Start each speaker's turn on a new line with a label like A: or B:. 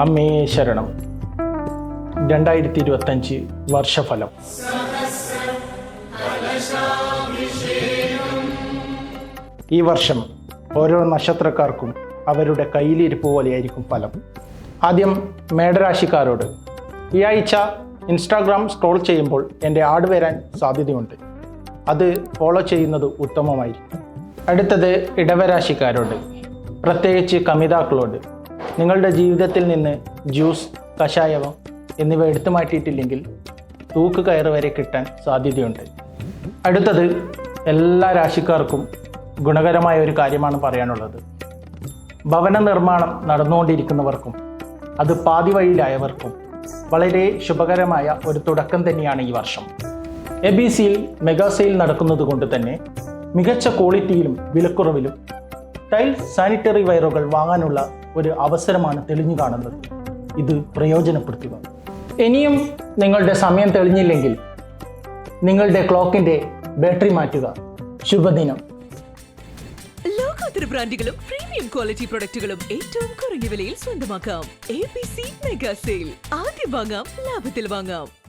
A: അമ്മേ ശരണം. രണ്ടായിരത്തി ഇരുപത്തഞ്ച് വർഷഫലം. ഈ വർഷം ഓരോ നക്ഷത്രക്കാർക്കും അവരുടെ കയ്യിലിരിപ്പ് പോലെയായിരിക്കും ഫലം. ആദ്യം മേടരാശിക്കാരോട് ഈ ആഴ്ച ഇൻസ്റ്റാഗ്രാം സ്ക്രോൾ ചെയ്യുമ്പോൾ എന്റെ ആട് വരാൻ സാധ്യതയുണ്ട്. അത് ഫോളോ ചെയ്യുന്നത് ഉത്തമമായിരിക്കും. അടുത്തത് ഇടവരാശിക്കാരോട് പ്രത്യേകിച്ച് കമിതാക്കളോട് നിങ്ങളുടെ ജീവിതത്തിൽ നിന്ന് ജ്യൂസ് കഷായവം എന്നിവ എടുത്തു മാറ്റിയിട്ടില്ലെങ്കിൽ തൂക്ക് കയറ് വരെ കിട്ടാൻ സാധ്യതയുണ്ട്. അടുത്തത് എല്ലാ രാശിക്കാർക്കും ഗുണകരമായ ഒരു കാര്യമാണ് പറയാനുള്ളത്. ഭവന നിർമ്മാണം നടന്നുകൊണ്ടിരിക്കുന്നവർക്കും അത് പാതി വഴിയിലായവർക്കും വളരെ ശുഭകരമായ ഒരു തുടക്കം തന്നെയാണ് ഈ വർഷം. എ ബി സിയിൽ മെഗാ സെയിൽ നടക്കുന്നത് കൊണ്ട് തന്നെ മികച്ച ക്വാളിറ്റിയിലും വിലക്കുറവിലും ടൈൽ സാനിറ്ററി വയറുകൾ വാങ്ങാനുള്ള ഒരു അവസരമാണ് തെളിഞ്ഞു കാണുന്നത്. ഇത് പ്രയോജനപ്പെടുത്തുക. ഇനിയും നിങ്ങളുടെ സമയം തെളിഞ്ഞില്ലെങ്കിൽ നിങ്ങളുടെ ക്ലോക്കിന്റെ ബാറ്ററി മാറ്റുക. ശുഭദിനം.
B: ലോകോത്തര ബ്രാൻഡുകളും പ്രീമിയം ക്വാളിറ്റി പ്രൊഡക്റ്റുകളും ഏറ്റവും കുറഞ്ഞ വിലയിൽ സ്വന്തമാക്കാം. എ മെഗാ സെയിൽ ആദ്യം വാങ്ങാം ലാഭത്തിൽ വാങ്ങാം.